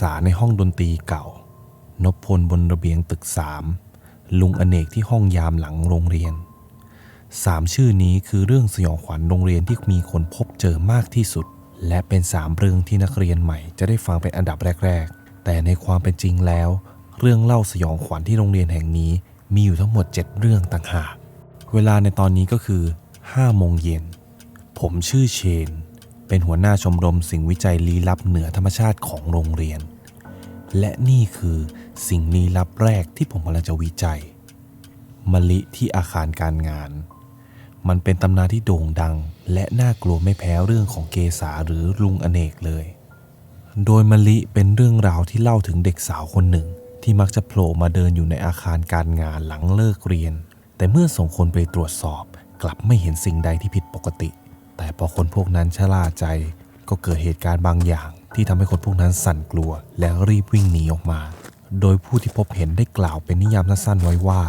ษาในห้องดนตรีเก่า นพพลบนระเบียงตึกสาม ลุงอเนกที่ห้องยามหลังโรงเรียนสามชื่อนี้คือเรื่องสยองขวัญโรงเรียนที่มีคนพบเจอมากที่สุด และเป็นสามเรื่องที่นักเรียนใหม่จะได้ฟังเป็นอันดับแรก ๆ แต่ในความเป็นจริงแล้ว เรื่องเล่าสยองขวัญที่โรงเรียนแห่งนี้มีอยู่ทั้งหมด 7 เรื่องต่างหาก เวลาในตอนนี้ก็คือ5โมงเย็น ผมชื่อเชน เป็นหัวหน้าชมรมสิ่งวิจัยลี้ลับเหนือธรรมชาติของโรงเรียน และนี่คือสิ่งลี้ลับแรกที่ผมกำลังจะวิจัยมะลิที่อาคารการงาน มันเป็นตำนานที่โด่งดัง และน่ากลัวไม่แพ้เรื่องของเกษาหรือลุงอเนกเลย โดยมะลิเป็นเรื่องราวที่เล่าถึงเด็กสาวคนหนึ่ง ที่มักจะโผล่มาเดินอยู่ในอาคารการงานหลังเลิกเรียน แต่เมื่อส่งคนไปตรวจสอบ กลับไม่เห็นสิ่งใดที่ผิดปกติ แต่พอคนพวกนั้นชะล่าใจ ก็เกิดเหตุการณ์บางอย่าง ที่ทำให้คนพวกนั้นสั่นกลัว และรีบวิ่งหนีออกมา โดยผู้ที่พบเห็นได้กล่าวเป็นนิยามสั้นๆไว้ว่า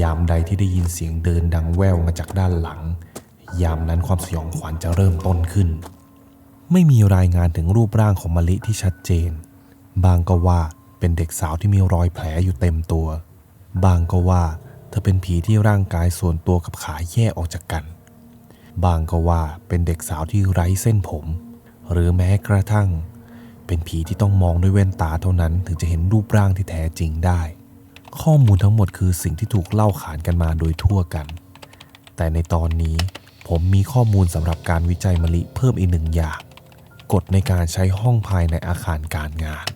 ยามใดที่ได้ยินเสียงเดินดังแว่วมาจากด้านหลัง ยามนั้นความสยองขวัญจะเริ่มต้นขึ้น ไม่มีรายงานถึงรูปร่างของมะลิที่ชัดเจน บางก็ว่าเป็นเด็กสาวที่มีรอยแผลอยู่เต็มตัว บางก็ว่า เธอเป็นผีที่ร่างกายส่วนตัวกับขาแยกออกจากกัน บางก็ว่าเป็นเด็กสาวที่ไร้เส้นผม หรือแม้กระทั่ง เป็นผีที่ต้องมองด้วยแว่นตาเท่านั้นถึงจะเห็นรูปร่างที่แท้จริงได้ ข้อมูลทั้งหมดคือสิ่งที่ถูกเล่าขานกันมาโดยทั่วกัน แต่ในตอนนี้ผมมีข้อมูลสำหรับการวิจัยมะลิเพิ่มอีกหนึ่งอย่าง กฎในการใช้ห้องภายในอาคารการงาน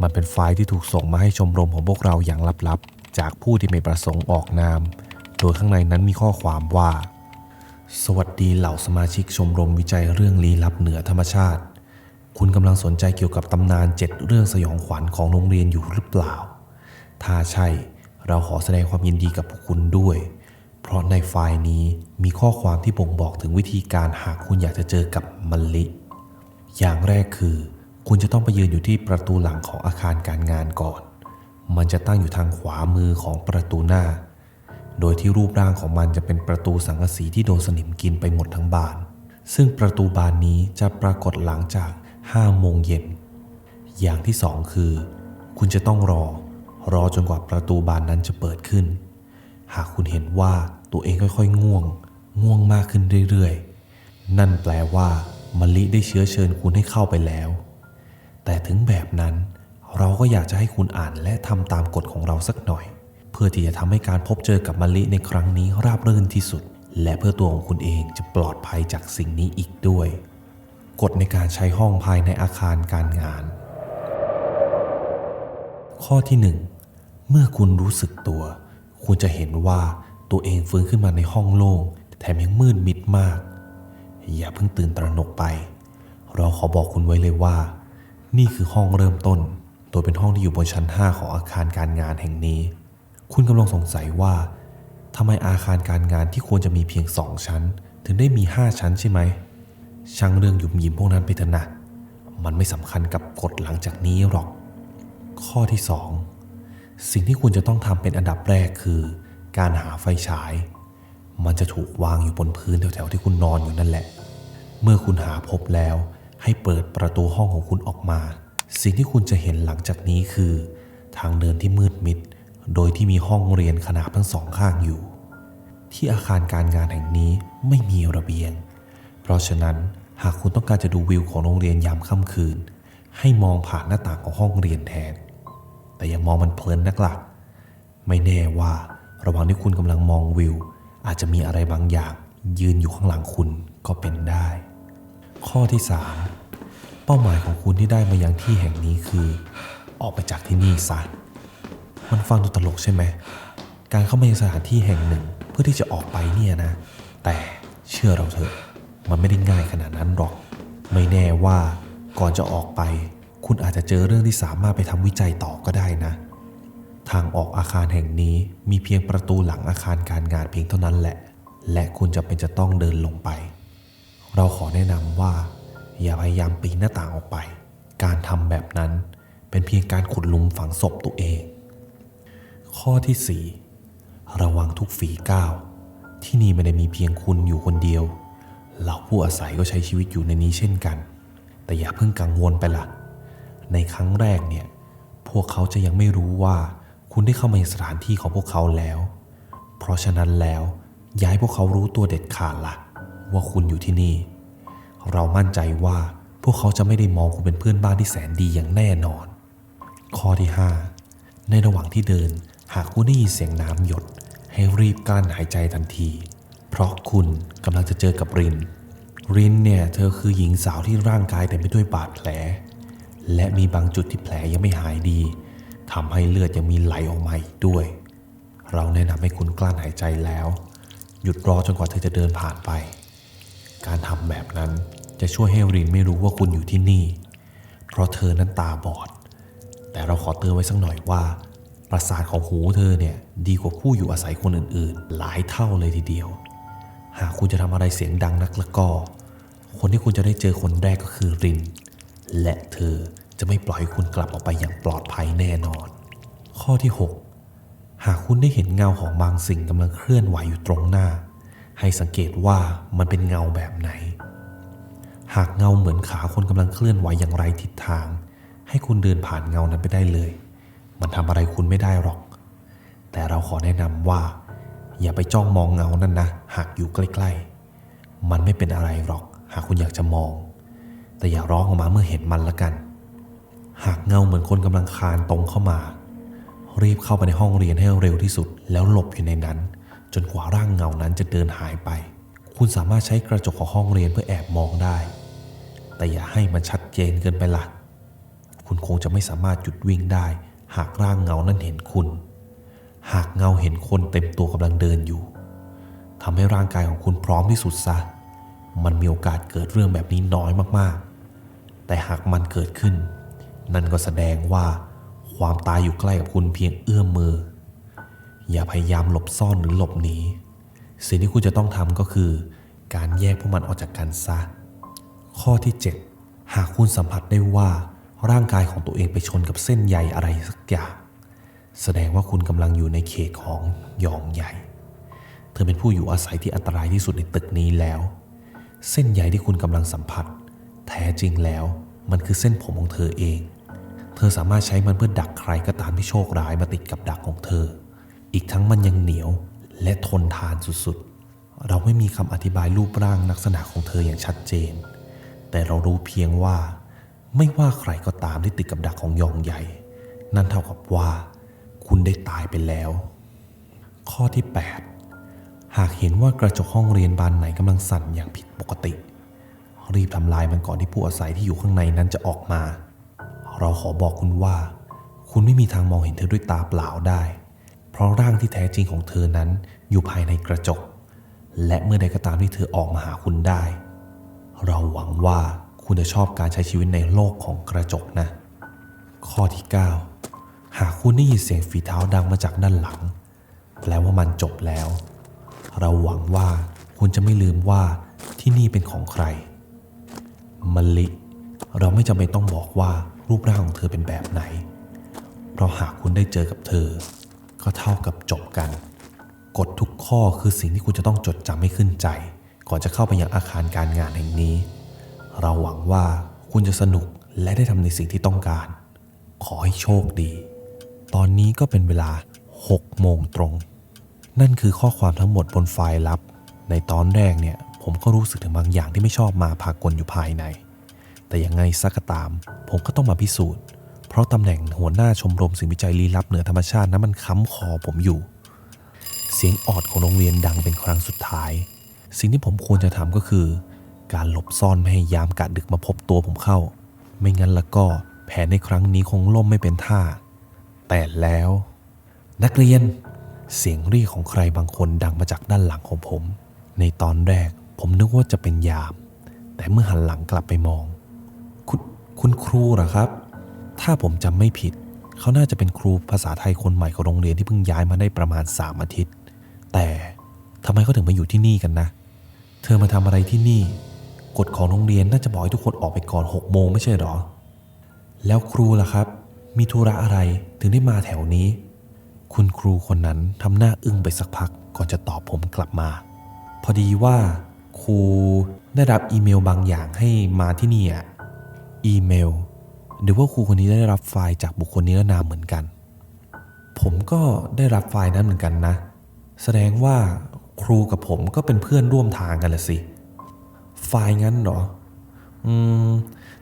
มันเป็นไฟล์ที่ถูกส่งมาให้ชมรมของพวกเราอย่างลับๆ จากผู้ที่ไม่ประสงค์ออกนาม โดยข้างในนั้นมีข้อความว่า สวัสดีเหล่าสมาชิกชมรมวิจัยเรื่องลี้ลับเหนือธรรมชาติ คุณกำลังสนใจเกี่ยวกับตำนานเจ็ดเรื่องสยองขวัญของโรงเรียนอยู่หรือเปล่า ถ้าใช่ เราขอแสดงความยินดีกับพวกคุณด้วย เพราะในไฟล์นี้มีข้อความที่บ่งบอกถึงวิธีการหากคุณอยากจะเจอกับมะลิ อย่างแรกคือ คุณจะต้องไปยืนอยู่ที่ประตูหลังของอาคารการงานก่อน มันจะตั้งอยู่ทางขวามือของประตูหน้า โดยที่รูปร่างของมันจะเป็นประตูสังกะสีที่โดนสนิมกินไปหมดทั้งบาน ซึ่งประตูบานนี้จะปรากฏหลังจาก5โมงเย็น อย่างที่สองคือ คุณจะต้องรอ รอจนกว่าประตูบานนั้นจะเปิดขึ้น หากคุณเห็นว่าตัวเองค่อยๆ ง่วง ง่วงมากขึ้นเรื่อยๆ นั่นแปลว่ามะลิได้เชื้อเชิญคุณให้เข้าไปแล้ว แต่ถึงแบบนั้นเราก็อยากจะให้คุณอ่านและทำตามกฎของเราสักหน่อย เพื่อที่จะทำให้การพบเจอกับมะลิในครั้งนี้ราบรื่นที่สุด และเพื่อตัวของคุณเองจะปลอดภัยจากสิ่งนี้อีกด้วย กฎในการใช้ห้องภายในอาคารการงาน ข้อที่หนึ่งเมื่อคุณรู้สึกตัว คุณจะเห็นว่าตัวเองฟื้นขึ้นมาในห้องโล่งแถมยังมืดมิดมาก อย่าเพิ่งตื่นตระหนกไป เราขอบอกคุณไว้เลยว่า นี่คือห้องเริ่มต้น โดยเป็นห้องที่อยู่บนชั้น 5 ของอาคารการงานแห่งนี้ คุณกำลังสงสัยว่าทำไมอาคารการงานที่ควรจะมีเพียงสองชั้น ถึงได้มี5ชั้นใช่ไหมช่างเรื่องหยุมหยิมพวกนั้นไปเถอะนะมันไม่สำคัญกับกฎหลังจากนี้หรอก ข้อที่ 2 สิ่งที่คุณจะต้องทำเป็นอันดับแรกคือ การหาไฟฉาย มันจะถูกวางอยู่บนพื้นแถวๆที่คุณนอนอยู่นั่นแหละ เมื่อคุณหาพบแล้ว ให้เปิดประตูห้องของคุณออกมา สิ่งที่คุณจะเห็นหลังจากนี้คือ ทางเดินที่มืดมิด โดยที่มีห้องเรียนขนาบทั้งสองข้างอยู่ ที่อาคารการงานแห่งนี้ไม่มีระเบียง เพราะฉะนั้นหากคุณต้องการจะดูวิวของโรงเรียนยามค่ำคืน ให้มองผ่านหน้าต่างของห้องเรียนแทน แต่อย่ามองมันเพลินนักละ่ะไม่แน่ว่าระหว่างที่คุณกำลังมองวิว อาจจะมีอะไรบางอย่างยืนอยู่ข้างหลังคุณก็เป็นได้ ข้อที่ 3 เป้าหมายของคุณที่ได้มายังที่แห่งนี้คือ ออกไปจากที่นี่ซะ มันฟังดูตลกใช่ไหม การเข้ามาในสถานที่แห่งหนึ่ง เพื่อที่จะออกไปเนี่ยนะ แต่เชื่อเราเถอะ มันไม่ได้ง่ายขนาดนั้นหรอก ไม่แน่ว่าก่อนจะออกไป คุณอาจจะเจอเรื่องที่สามารถไปทำวิจัยต่อก็ได้นะ ทางออกอาคารแห่งนี้มีเพียงประตูหลังอาคารการงานเพียงเท่านั้นแหละ และคุณจะเป็นจะต้องเดินลงไป เราขอแนะนำว่า อย่าพยายามปีนหน้าต่างออกไป การทำแบบนั้นเป็นเพียงการขุดหลุมฝังศพตัวเอง ข้อที่ 4 ระวังทุกฝีก้าว ที่นี่ไม่ได้มีเพียงคุณอยู่คนเดียวเหล่าผู้อาศัยก็ใช้ชีวิตอยู่ในนี้เช่นกัน แต่อย่าเพิ่งกังวลไปล่ะ ในครั้งแรกเนี่ย พวกเขาจะยังไม่รู้ว่าคุณได้เข้ามาในสถานที่ของพวกเขาแล้ว เพราะฉะนั้นแล้วย้ายพวกเขารู้ตัวเด็ดขาดละ่ะ ว่าคุณอยู่ที่นี่ เรามั่นใจว่าพวกเขาจะไม่ได้มองคุณเป็นเพื่อนบ้านที่แสนดีอย่างแน่นอน ข้อที่ 5 ในระหว่างที่เดิน หากคุณได้ยินเสียงน้ำหยด ให้รีบกลั้นหายใจทันที เพราะคุณกำลังจะเจอกับริน รินเนี่ยเธอคือหญิงสาวที่ร่างกายเต็มไปด้วยบาดแผล และมีบางจุดที่แผลยังไม่หายดีทำให้เลือดยังมีไหลออกมาอีกด้วย เราแนะนำให้คุณกลั้นหายใจแล้ว หยุดรอจนกว่าเธอจะเดินผ่านไป การทำแบบนั้นจะช่วยให้รินไม่รู้ว่าคุณอยู่ที่นี่ เพราะเธอนั้นตาบอด แต่เราขอเตือนไว้สักหน่อยว่า ประสาทของหูเธอเนี่ยดีกว่าผู้อยู่อาศัยคนอื่นๆ หลายเท่าเลยทีเดียว หากคุณจะทำอะไรเสียงดังนักล้วก็ คนที่คุณจะได้เจอคนแรกก็คือริน และเธอจะไม่ปล่อยคุณกลับออกไปอย่างปลอดภัยแน่นอน ข้อที่ 6 หากคุณได้เห็นเงาของบางสิ่งกำลังเคลื่อนไหวอยู่ตรงหน้า ให้สังเกตว่ามันเป็นเงาแบบไหน หากเงาเหมือนขาคนกำลังเคลื่อนไหวอย่างไรทิศทาง ให้คุณเดินผ่านเงานั้นไปได้เลย มันทำอะไรคุณไม่ได้หรอก แต่เราขอแนะนำว่า อย่าไปจ้องมองเงานั่นนะ หากอยู่ใกล้ ๆ มันไม่เป็นอะไรหรอก หากคุณอยากจะมอง แต่อย่าร้องออกมาเมื่อเห็นมันละกัน หากเงาเหมือนคนกำลังคานตรงเข้ามา รีบเข้าไปในห้องเรียนให้เร็วที่สุด แล้วหลบอยู่ในนั้น จนกว่าร่างเงานั้นจะเดินหายไป คุณสามารถใช้กระจกของห้องเรียนเพื่อแอบมองได้ แต่อย่าให้มันชัดเจนเกินไปล่ะคุณคงจะไม่สามารถหยุดวิ่งได้ หากร่างเงานั้นเห็นคุณ หากเงาเห็นคนเต็มตัวกำลังเดินอยู่ทำให้ร่างกายของคุณพร้อมที่สุดซะ มันมีโอกาสเกิดเรื่องแบบนี้น้อยมากๆ แต่หากมันเกิดขึ้น นั่นก็แสดงว่าความตายอยู่ใกล้กับคุณเพียงเอื้อมมือ อย่าพยายามหลบซ่อนหรือหลบหนี สิ่งที่คุณจะต้องทำก็คือ การแยกพวกมันออกจากกันซะ ข้อที่ 7 หากคุณสัมผัสได้ว่า ร่างกายของตัวเองไปชนกับเส้นใยอะไรสักอย่าง แสดงว่าคุณกำลังอยู่ในเขตของยองใหญ่ เธอเป็นผู้อยู่อาศัยที่อันตรายที่สุดในตึกนี้แล้ว เส้นใยที่คุณกำลังสัมผัส แท้จริงแล้วมันคือเส้นผมของเธอเอง เธอสามารถใช้มันเพื่อดักใครก็ตามที่โชคร้ายมาติดกับดักของเธอ อีกทั้งมันยังเหนียวและทนทานสุดๆ เราไม่มีคำอธิบายรูปร่างลักษณะของเธออย่างชัดเจน แต่เรารู้เพียงว่า ไม่ว่าใครก็ตามที่ติดกับดักของยองใหญ่ นั่นเท่ากับว่า คุณได้ตายไปแล้ว ข้อที่ 8 หากเห็นว่ากระจกห้องเรียนบานไหนกำลังสั่นอย่างผิดปกติ รีบทำลายมันก่อนที่ผู้อาศัยที่อยู่ข้างในนั้นจะออกมา เราขอบอกคุณว่า คุณไม่มีทางมองเห็นเธอด้วยตาเปล่าได้ เพราะร่างที่แท้จริงของเธอนั้นอยู่ภายในกระจก และเมื่อใดก็ตามที่เธอออกมาหาคุณได้ เราหวังว่า คุณจะชอบการใช้ชีวิตในโลกของกระจกนะ ข้อที่ 9 หากคุณได้ยินเสียงฝีเท้าดังมาจากด้านหลัง แปลว่ามันจบแล้ว เราหวังว่าคุณจะไม่ลืมว่าที่นี่เป็นของใครมลิ เราไม่จำเป็นต้องบอกว่ารูปร่างของเธอเป็นแบบไหน เพราะหากคุณได้เจอกับเธอ ก็เท่ากับจบกัน กฎทุกข้อคือสิ่งที่คุณจะต้องจดจำให้ขึ้นใจ ก่อนจะเข้าไปยังอาคารการงานแห่งนี้ เราหวังว่าคุณจะสนุกและได้ทำในสิ่งที่ต้องการ ขอให้โชคดี ตอนนี้ก็เป็นเวลา 6 โมงตรง นั่นคือข้อความทั้งหมดบนไฟล์ลับ ในตอนแรกเนี่ย ผมก็รู้สึกถึงบางอย่างที่ไม่ชอบมาพากลอยู่ภายใน แต่ยังไงสักก็ตาม ผมก็ต้องมาพิสูจน์ เพราะตำแหน่งหัวหน้าชมรมสิ่งวิจัยลี้ลับเหนือธรรมชาตินั้นมันค้ำคอผมอยู่ เสียงออดของโรงเรียนดังเป็นครั้งสุดท้าย สิ่งที่ผมควรจะทำก็คือ การหลบซ่อนไม่ให้ยามกะดึกมาพบตัวผมเข้า ไม่งั้นล้วก็แผนในครั้งนี้คงล่มไม่เป็นท่า แต่แล้ว นักเรียน เสียงเรียกของใครบางคนดังมาจากด้านหลังของผม ในตอนแรกผมนึกว่าจะเป็นยาม แต่เมื่อหันหลังกลับไปมอง คุณคุณครูเหรอครับ ถ้าผมจำไม่ผิด เขาน่าจะเป็นครูภาษาไทยคนใหม่ของโรงเรียนที่เพิ่งย้ายมาได้ประมาณสามอาทิตย์ แต่ทำไมเขาถึงมาอยู่ที่นี่กันนะ เธอมาทำอะไรที่นี่ กฎของโรงเรียนน่าจะบอกให้ทุกคนออกไปก่อนหกโมงไม่ใช่หรอ แล้วครูล่ะครับ มีธุระอะไรถึงได้มาแถวนี้ คุณครูคนนั้นทำหน้าอึ้งไปสักพักก่อนจะตอบผมกลับมา พอดีว่าครูได้รับอีเมลบางอย่างให้มาที่นี่อะอีเมลหรือว่าครูคนนี้ได้รับไฟล์จากบุคคลนิรนามเหมือนกัน ผมก็ได้รับไฟล์นั้นเหมือนกันนะ แสดงว่าครูกับผมก็เป็นเพื่อนร่วมทางกันละสิ ไฟล์งั้นเหรอ อืม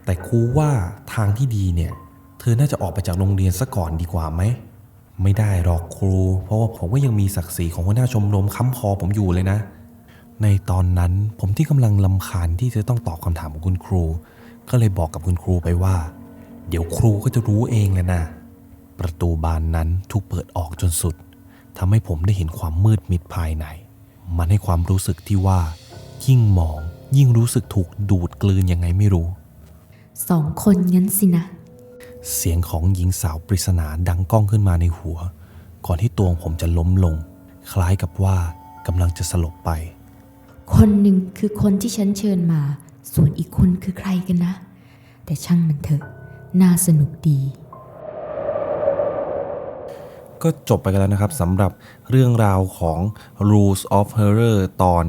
แต่ครูว่าทางที่ดีเนี่ย เธอน่าจะออกไปจากโรงเรียนซะก่อนดีกว่าไหม ไม่ได้หรอกครู เพราะว่าผมก็ยังมีศักดิ์ศรีของหัวหน้าชมรมค้ำคอผมอยู่เลยนะ ในตอนนั้นผมที่กำลังลำคาญที่จะต้องตอบคำถามของคุณครู ก็เลยบอกกับคุณครูไปว่า เดี๋ยวครูก็จะรู้เองแหละนะ ประตูบานนั้นถูกเปิดออกจนสุดทำให้ผมได้เห็นความมืดมิดภายใน มันให้ความรู้สึกที่ว่ายิ่งมอง ยิ่งรู้สึกถูกดูดกลืนยังไงไม่รู้ สองคนงั้นสินะ เสียงของหญิงสาวปริศนาดังก้องขึ้นมาในหัว ก่อนที่ตัวของผมจะล้มลง คล้ายกับว่ากำลังจะสลบไป คนหนึ่งคือคนที่ฉันเชิญมา ส่วนอีกคนคือใครกันนะ แต่ช่างมันเถอะ น่าสนุกดีก็จบไปกันแล้วนะครับสำหรับเรื่องราวของ Rules of Horror ตอน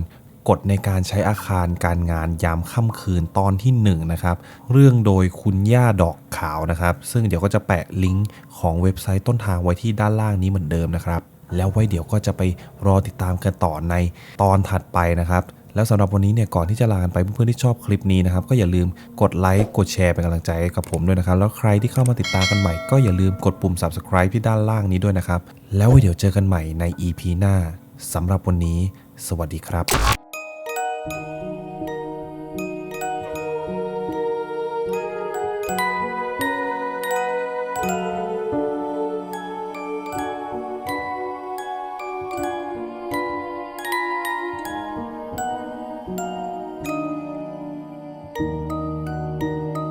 กฎในการใช้อาคารการงานยามค่ำคืนตอนที่1นะครับ เรื่องโดยคุณย่าดอกขาวนะครับ ซึ่งเดี๋ยวก็จะแปะลิงก์ของเว็บไซต์ต้นทางไว้ที่ด้านล่างนี้เหมือนเดิมนะครับ แล้วไว้เดี๋ยวก็จะไปรอติดตามกันต่อในตอนถัดไปนะครับแล้วสำหรับวันนี้เนี่ยก่อนที่จะลากันไปเพื่อนๆที่ชอบคลิปนี้นะครับ ก็อย่าลืมกดไลค์กดแชร์เป็นกำลังใจให้กับผมด้วยนะครับ แล้วใครที่เข้ามาติดตามกันใหม่ ก็อย่าลืมกดปุ่ม subscribe ที่ด้านล่างนี้ด้วยนะครับ แล้วไว้เดี๋ยวเจอกันใหม่ใน EP หน้าสำหรับวันนี้ สวัสดีครับ